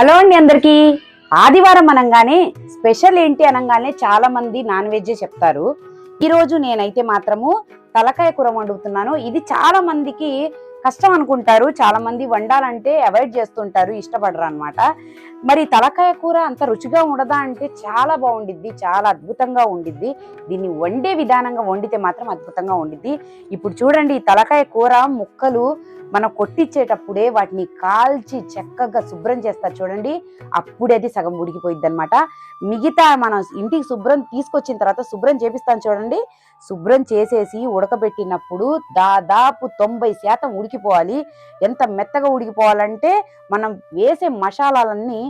Hello అండి అందరికీ. ఆదివారం అనగానే స్పెషల్ ఏంటి అనగానే చాలా మంది నాన్ వెజ్ చెప్తారు. ఈరోజు నేనైతే మాత్రము తలకాయ కూర వండుతున్నాను. ఇది చాలా మందికి కష్టం అనుకుంటారు. చాలా మంది వండాలంటే అవాయిడ్ చేస్తుంటారు ఇష్టపడరు అనమాట మరి తలకాయ కూర అంత రుచిగా ఉండదా అంటే చాలా బాగుండిద్ది చాలా అద్భుతంగా ఉండిద్ది. దీన్ని వండే విధానంగా వండితే మాత్రం అద్భుతంగా ఉండిద్ది. ఇప్పుడు చూడండి ఈ తలకాయ కూర ముక్కలు మనం కొట్టించేటప్పుడే వాటిని కాల్చి చక్కగా శుభ్రం చేస్తారు చూడండి. అప్పుడే అది సగం ఉడికిపోయింది అనమాట మిగతా మనం ఇంటికి శుభ్రం తీసుకొచ్చిన తర్వాత శుభ్రం చేపిస్తాను చూడండి. శుభ్రం చేసేసి ఉడకబెట్టినప్పుడు దాదాపు తొంభై శాతం ఉడికిపోవాలి. ఎంత మెత్తగా ఉడికిపోవాలంటే మనం వేసే మసాలాలన్నీ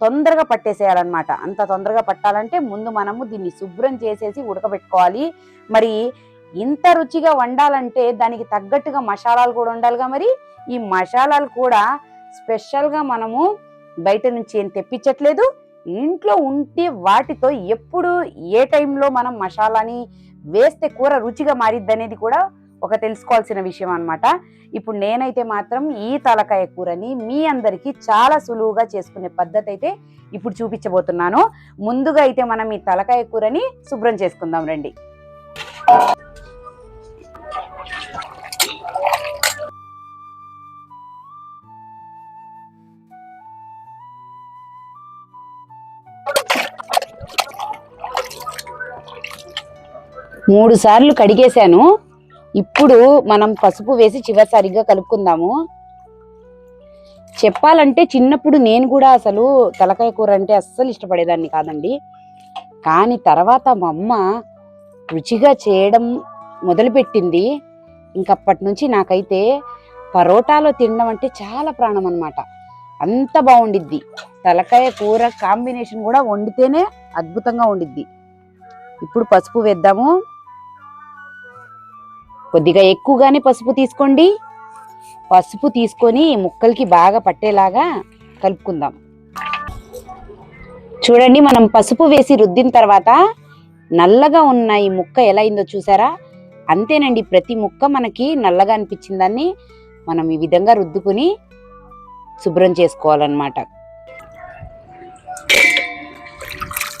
తొందరగా పట్టేసేయాలన్నమాట. అంత తొందరగా పట్టాలంటే ముందు మనము దీన్ని శుభ్రం చేసేసి ఉడకబెట్టుకోవాలి. మరి ఇంత రుచిగా వండాలంటే దానికి తగ్గట్టుగా మసాలాలు కూడా ఉండాలిగా మరి. ఈ మసాలాలు కూడా స్పెషల్గా మనము బయట నుంచి ఏం తెప్పించట్లేదు. ఇంట్లో ఉంటే వాటితో ఎప్పుడు ఏ టైంలో మనం మసాలాని వేస్తే కూర రుచిగా మారిద్ది అనేది కూడా ఒక తెలుసుకోవాల్సిన విషయం అనమాట ఇప్పుడు నేనైతే మాత్రం ఈ తలకాయ కూరని మీ అందరికీ చాలా సులువుగా చేసుకునే పద్ధతి అయితే ఇప్పుడు చూపించబోతున్నాను. ముందుగా అయితే మనం ఈ తలకాయ కూరని శుభ్రం చేసుకుందాం రండి. మూడు సార్లు కడిగేశాను. ఇప్పుడు మనం పసుపు వేసి చివరిసారిగా కలుపుకుందాము. చెప్పాలంటే చిన్నప్పుడు నేను కూడా అసలు తలకాయ కూర అంటే అస్సలు ఇష్టపడేదాన్ని కాదండి. కానీ తర్వాత మా అమ్మ రుచిగా చేయడం మొదలుపెట్టింది. ఇంకప్పటి నుంచి నాకైతే పరోటాలో తినడం అంటే చాలా ప్రాణం అనమాట అంత బాగుండిద్ది. తలకాయ కూర కాంబినేషన్ కూడా వండితేనే అద్భుతంగా ఉండిద్ది. ఇప్పుడు పసుపు వేద్దాము. కొద్దిగా ఎక్కువగానే పసుపు తీసుకోండి. పసుపు తీసుకొని ముక్కలకి బాగా పట్టేలాగా కలుపుకుందాం. చూడండి మనం పసుపు వేసి రుద్దిన తర్వాత నల్లగా ఉన్న ఈ ముక్క ఎలా అయిందో చూసారా? అంతేనండి ప్రతి ముక్క మనకి నల్లగా అనిపించిన దాన్ని మనం ఈ విధంగా రుద్దుకుని శుభ్రం చేసుకోవాలన్నమాట.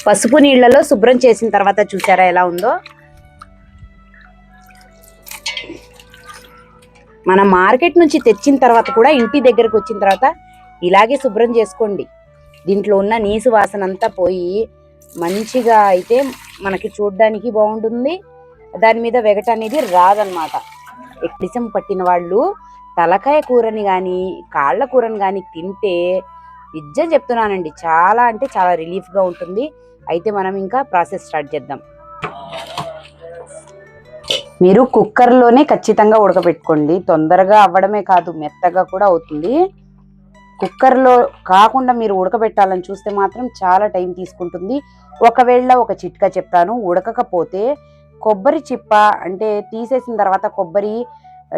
పసుపు నీళ్ళలో శుభ్రం చేసిన తర్వాత చూసారా ఎలా ఉందో? మనం మార్కెట్ నుంచి తెచ్చిన తర్వాత కూడా ఇంటి దగ్గరకు వచ్చిన తర్వాత ఇలాగే శుభ్రం చేసుకోండి. దీంట్లో ఉన్న నీసు వాసన అంతా పోయి మంచిగా అయితే మనకి చూడడానికి బాగుంటుంది. దాని మీద వెగట అనేది రాదనమాట ఎక్కిసం పట్టిన వాళ్ళు తలకాయ కూరని కానీ కాళ్ళ కూరని కానీ తింటే నిజం చెప్తున్నానండి. చాలా అంటే చాలా రిలీఫ్గా ఉంటుంది. అయితే మనం ఇంకా ప్రాసెస్ స్టార్ట్ చేద్దాం. మీరు కుక్కర్లోనే ఖచ్చితంగా ఉడకబెట్టుకోండి. తొందరగా అవ్వడమే కాదు మెత్తగా కూడా అవుతుంది. కుక్కర్లో కాకుండా మీరు ఉడకబెట్టాలని చూస్తే మాత్రం చాలా టైం తీసుకుంటుంది. ఒకవేళ ఒక చిట్కా చెప్తాను ఉడకకపోతే కొబ్బరి చిప్ప అంటే తీసేసిన తర్వాత కొబ్బరి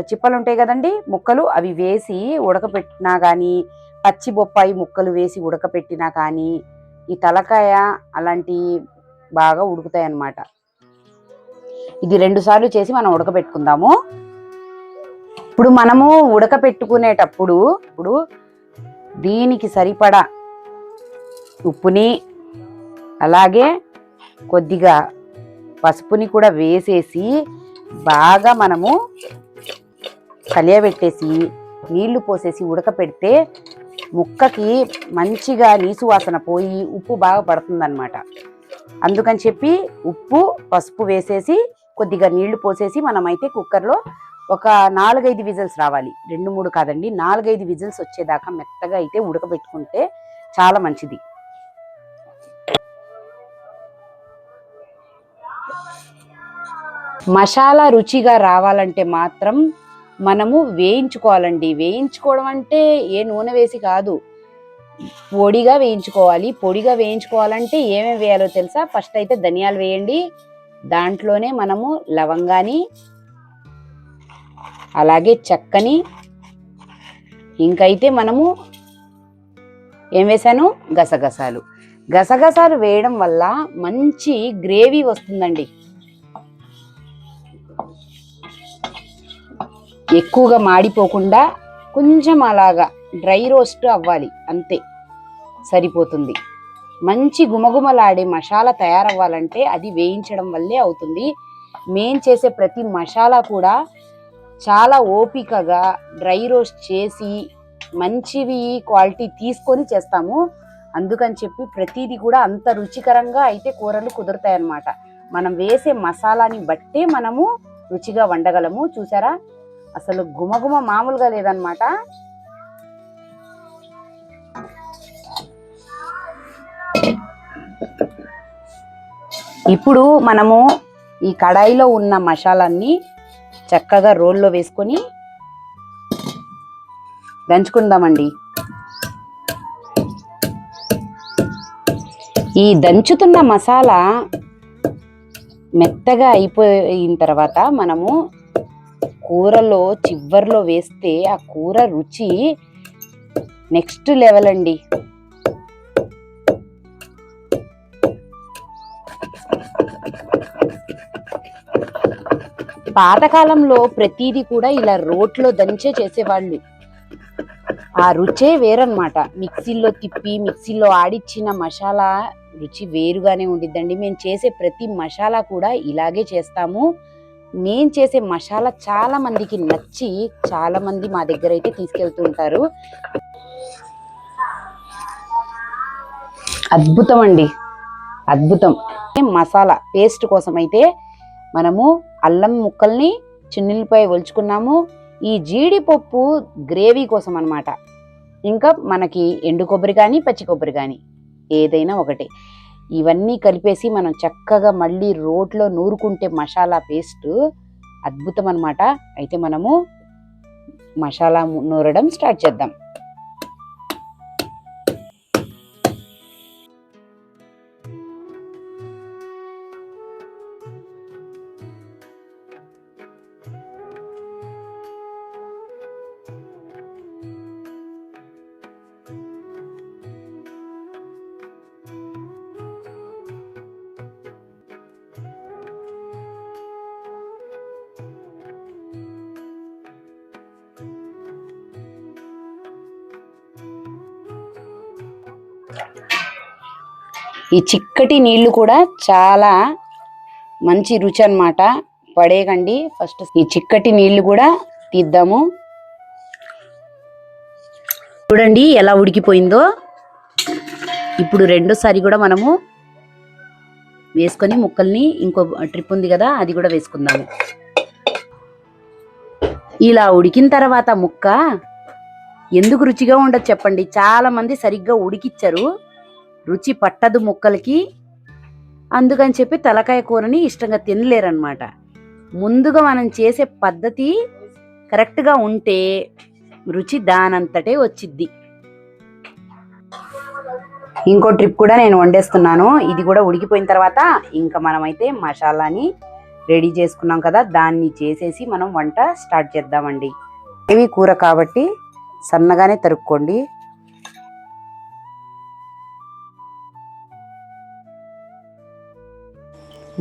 చిప్పలు ఉంటాయి కదండి ముక్కలు అవి వేసి ఉడకపెట్టినా కానీ పచ్చి బొప్పాయి ముక్కలు వేసి ఉడకపెట్టినా కానీ ఈ తలకాయ అలాంటి బాగా ఉడుకుతాయి అన్నమాట ఇది రెండు సార్లు చేసి మనం ఉడకబెట్టుకుందాము. ఇప్పుడు మనము ఉడకపెట్టుకునేటప్పుడు ఇప్పుడు దీనికి సరిపడా ఉప్పుని అలాగే కొద్దిగా పసుపుని కూడా వేసేసి బాగా మనము కలియబెట్టేసి నీళ్ళు పోసేసి ఉడకపెడితే ముక్కకి మంచిగా నీసు వాసన పోయి ఉప్పు బాగా పడుతుందన్నమాట. అందుకని చెప్పి ఉప్పు పసుపు వేసేసి కొద్దిగా నీళ్ళు పోసేసి మనమైతే కుక్కర్లో ఒక నాలుగైదు విజిల్స్ రావాలి. రెండు మూడు కాదండి నాలుగైదు విజిల్స్ వచ్చేదాకా మెత్తగా అయితే ఉడకబెట్టుకుంటే చాలా మంచిది. మసాలా రుచిగా రావాలంటే మాత్రం మనము వేయించుకోవాలండి. వేయించుకోవడం అంటే ఏ నూనె వేసి కాదు. పొడిగా వేయించుకోవాలి. పొడిగా వేయించుకోవాలంటే ఏమేమి వేయాలో తెలుసా? ఫస్ట్ అయితే ధనియాలు వేయండి. దాంట్లోనే మనము లవంగాని అలాగే చెక్కని ఇంకైతే మనము ఏం వేసాను గసగసాలు. గసగసాలు వేయడం వల్ల మంచి గ్రేవీ వస్తుందండి. ఎక్కువగా మాడిపోకుండా కొంచెం అలాగా డ్రై రోస్ట్ అవ్వాలి అంతే. సరిపోతుంది. మంచి గుమగుమలాడే మసాలా తయారవ్వాలంటే అది వేయించడం వల్లే అవుతుంది. మేం చేసే ప్రతి మసాలా కూడా చాలా ఓపికగా డ్రై రోస్ట్ చేసి మంచివి క్వాలిటీ తీసుకొని చేస్తాము. అందుకని చెప్పి ప్రతిదీ కూడా అంత రుచికరంగా అయితే కూరలు కుదురుతాయి అన్నమాట మనం వేసే మసాలాని బట్టే మనము రుచిగా వండగలము. చూసారా? అసలు గుమగుమ మామూలుగా లేదనమాట ఇప్పుడు మనము ఈ కడాయిలో ఉన్న మసాలాన్ని చక్కగా రోల్లో వేసుకొని దంచుకుందామండి. ఈ దంచుతున్న మసాలా మెత్తగా అయిపోయిన తర్వాత మనము కూరలో చివర్లో వేస్తే ఆ కూర రుచి నెక్స్ట్ లెవెల్ అండి. పాతకాలంలో ప్రతిదీ కూడా ఇలా రోట్లో దంచే చేసేవాళ్ళు. ఆ రుచే వేరనమాట మిక్సీలో తిప్పి మిక్సీలో ఆడిచ్చిన మసాలా రుచి వేరుగానే ఉండిద్దండి. మేము చేసే ప్రతి మసాలా కూడా ఇలాగే చేస్తాము. నేను చేసే మసాలా చాలా మందికి నచ్చి చాలా మంది మా దగ్గర అయితే తీసుకెళ్తుంటారు అద్భుతం అండి. అద్భుతం. మసాలా పేస్ట్ కోసం అయితే మనము అల్లం ముక్కల్ని చిన్నులపై ఒలుచుకున్నాము. ఈ జీడిపప్పు గ్రేవీ కోసం అన్నమాట. ఇంకా మనకి ఎండు కొబ్బరి కానీ పచ్చి కొబ్బరి కానీ ఏదైనా ఒకటి. ఇవన్నీ కలిపేసి మనం చక్కగా మళ్ళీ రోట్లో నూరుకుంటే మసాలా పేస్ట్ అద్భుతం అన్నమాట. అయితే మనము మసాలా నూరడం స్టార్ట్ చేద్దాం. ఈ చిక్కటి నీళ్ళు కూడా చాలా మంచి రుచి అన్నమాట పడేయకండి. ఫస్ట్ ఈ చిక్కటి నీళ్ళు కూడా తీద్దాము. చూడండి ఎలా ఉడికిపోయిందో. ఇప్పుడు రెండోసారి కూడా మనము వేసుకొని ముక్కల్ని ఇంకో ట్రిప్ ఉంది కదా అది కూడా వేసుకుందాము. ఇలా ఉడికిన తర్వాత ముక్క ఎందుకు రుచిగా ఉండదు చెప్పండి. చాలా మంది సరిగ్గా ఉడికిచ్చారు. రుచి పట్టదు ముక్కలకి. అందుకని చెప్పి తలకాయ కూరని ఇష్టంగా తినలేరనమాట ముందుగా మనం చేసే పద్ధతి కరెక్ట్గా ఉంటే రుచి దానంతటే వచ్చిద్ది. ఇంకో ట్రిప్ కూడా నేను వండేస్తున్నాను. ఇది కూడా ఉడికిపోయిన తర్వాత ఇంకా మనమైతే మసాలాని రెడీ చేసుకున్నాం కదా దాన్ని చేసేసి మనం వంట స్టార్ట్ చేద్దామండి. ఇవి కూర కాబట్టి? సన్నగానే తరుక్కోండి.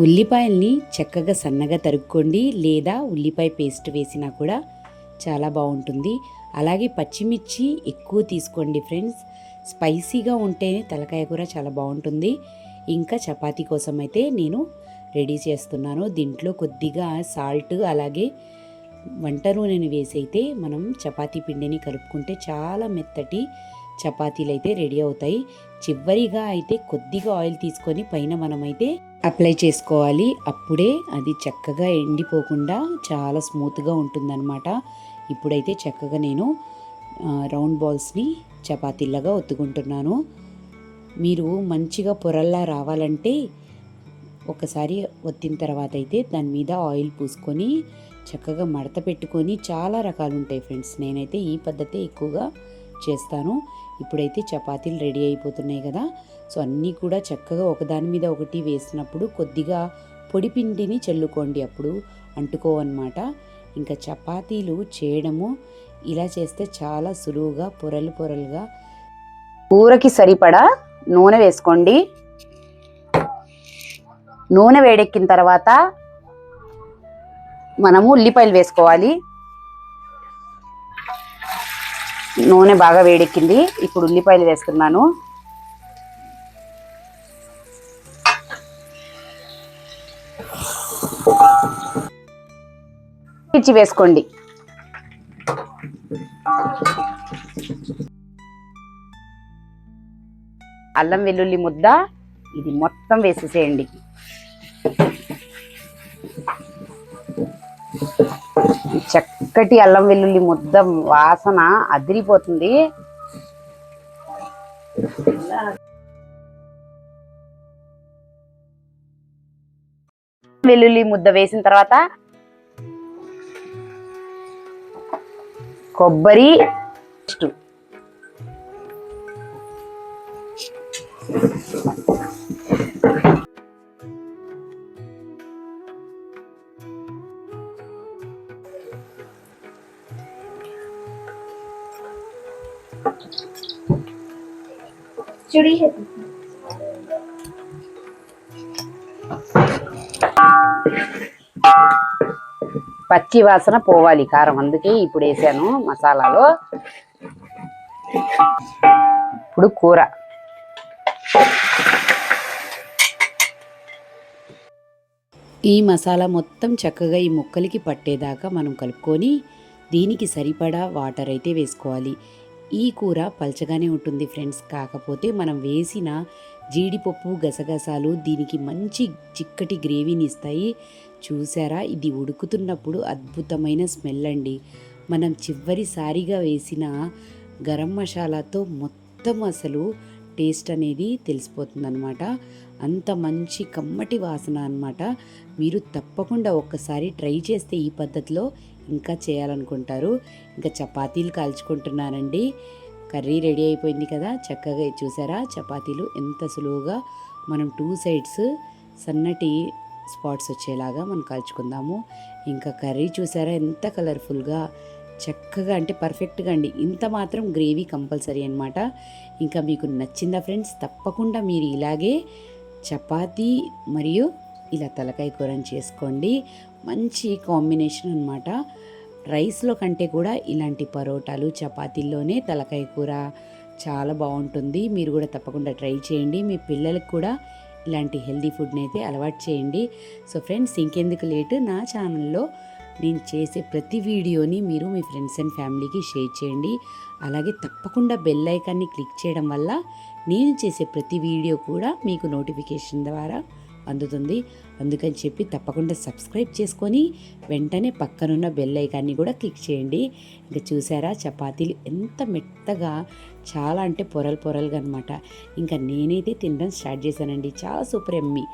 ఉల్లిపాయల్ని చక్కగా సన్నగా తరుక్కోండి లేదా ఉల్లిపాయ పేస్ట్ వేసినా కూడా చాలా బాగుంటుంది. అలాగే పచ్చిమిర్చి ఎక్కువ తీసుకోండి ఫ్రెండ్స్. స్పైసీగా ఉంటేనే తలకాయ కూర చాలా బాగుంటుంది. ఇంకా చపాతీ కోసం అయితే నేను రెడీ చేస్తున్నాను. దీంట్లో కొద్దిగా సాల్ట్ అలాగే వంట నూనెని వేసి అయితే మనం చపాతీ పిండిని కలుపుకుంటే చాలా మెత్తటి చపాతీలు అయితే రెడీ అవుతాయి. చివరిగా అయితే కొద్దిగా ఆయిల్ తీసుకొని పైన మనమైతే అప్లై చేసుకోవాలి. అప్పుడే అది చక్కగా ఎండిపోకుండా చాలా స్మూత్గా ఉంటుందన్నమాట. ఇప్పుడైతే చక్కగా నేను రౌండ్ బాల్స్ని చపాతీలాగా ఒత్తుకుంటున్నాను. మీరు మంచిగా పొరల్లా రావాలంటే ఒకసారి ఒత్తిన తర్వాత అయితే దాని మీద ఆయిల్ పూసుకొని చక్కగా మడత పెట్టుకొని చాలా రకాలు ఉంటాయి ఫ్రెండ్స్. నేనైతే ఈ పద్ధతి ఎక్కువగా చేస్తాను. ఇప్పుడైతే చపాతీలు రెడీ అయిపోతున్నాయి కదా. సో అన్నీ కూడా చక్కగా ఒకదాని మీద ఒకటి వేసినప్పుడు కొద్దిగా పొడి పిండిని చల్లుకోండి అప్పుడు అంటుకోవన్నమాట. ఇంకా చపాతీలు చేయడము ఇలా చేస్తే చాలా సులువుగా పొరలు పొరలుగా కూరకి సరిపడా నూనె వేసుకోండి. నూనె వేడెక్కిన తర్వాత మనము ఉల్లిపాయలు వేసుకోవాలి. నూనె బాగా వేడెక్కింది. ఇప్పుడు ఉల్లిపాయలు వేస్తున్నాను. పిచ్చి వేసుకోండి. అల్లం వెల్లుల్లి ముద్ద. ఇది మొత్తం వేసేసేయండి. చక్కటి అల్లం వెల్లుల్లి ముద్ద వాసన అదిరిపోతుంది వెల్లుల్లి ముద్ద వేసిన తర్వాత కొబ్బరి పేస్ట్. ખીચડી હતી పచ్చి వాసన పోవాలి కారం అందుకే ఇప్పుడు వేసాను మసాలాలో. ఇప్పుడు కూర. ఈ మసాలా మొత్తం చక్కగా ఈ ముక్కలకి పట్టేదాకా మనం కలుపుకొని దీనికి సరిపడా వాటర్ అయితే వేసుకోవాలి. ఈ కూర పల్చగానే ఉంటుంది ఫ్రెండ్స్. కాకపోతే మనం వేసిన జీడిపప్పు గసగసాలు దీనికి మంచి చిక్కటి గ్రేవీని ఇస్తాయి. చూసారా? ఇది ఉడుకుతున్నప్పుడు అద్భుతమైన స్మెల్ అండి. మనం చివరిసారిగా వేసిన గరం మసాలాతో మొత్తం అసలు టేస్ట్ అనేది తెలిసిపోతుంది అంత మంచి కమ్మటి వాసన అన్నమాట. మీరు తప్పకుండా ఒక్కసారి ట్రై చేస్తే ఈ పద్ధతిలో ఇంకా చేయాలనుకుంటారు. ఇంకా చపాతీలు కాల్చుకుంటున్నానండి. కర్రీ రెడీ అయిపోయింది కదా చక్కగా చూసారా? చపాతీలు ఎంత సులువుగా మనం టూ సైడ్స్ సన్నటి స్పాట్స్ వచ్చేలాగా మనం కాల్చుకుందాము. ఇంకా కర్రీ చూసారా? ఎంత కలర్ఫుల్గా చక్కగా అంటే పర్ఫెక్ట్గా అండి. ఇంత మాత్రం గ్రేవీ కంపల్సరీ అనమాట ఇంకా మీకు నచ్చిందా ఫ్రెండ్స్? తప్పకుండా మీరు ఇలాగే చపాతీ మరియు ఇలా తలకాయ కూరని చేసుకోండి. మంచి కాంబినేషన్ అనమాట రైస్లో కంటే కూడా ఇలాంటి పరోటాలు చపాతీల్లోనే తలకాయ కూర చాలా బాగుంటుంది. మీరు కూడా తప్పకుండా ట్రై చేయండి. మీ పిల్లలకు కూడా ఇలాంటి హెల్దీ ఫుడ్ని అయితే అలవాటు చేయండి. సో ఫ్రెండ్స్ ఇంకెందుకు లేటు? నా ఛానల్లో నేను చేసే ప్రతి వీడియోని మీరు మీ ఫ్రెండ్స్ అండ్ ఫ్యామిలీకి షేర్ చేయండి. అలాగే తప్పకుండా బెల్ ఐకాన్ని క్లిక్ చేయడం వల్ల నేను చేసే ప్రతి వీడియో కూడా మీకు నోటిఫికేషన్ ద్వారా అందుతుంది. అందుకని చెప్పి తప్పకుండా సబ్స్క్రైబ్ చేసుకొని వెంటనే పక్కనున్న బెల్ ఐకాన్ని కూడా క్లిక్ చేయండి. ఇంకా చూసారా చపాతీలు ఎంత మెత్తగా చాలా అంటే పొరలు పొరలుగా అనమాట ఇంకా నేనైతే తినడం స్టార్ట్ చేశానండి. చాలా సూపర్ ఎమ్మి.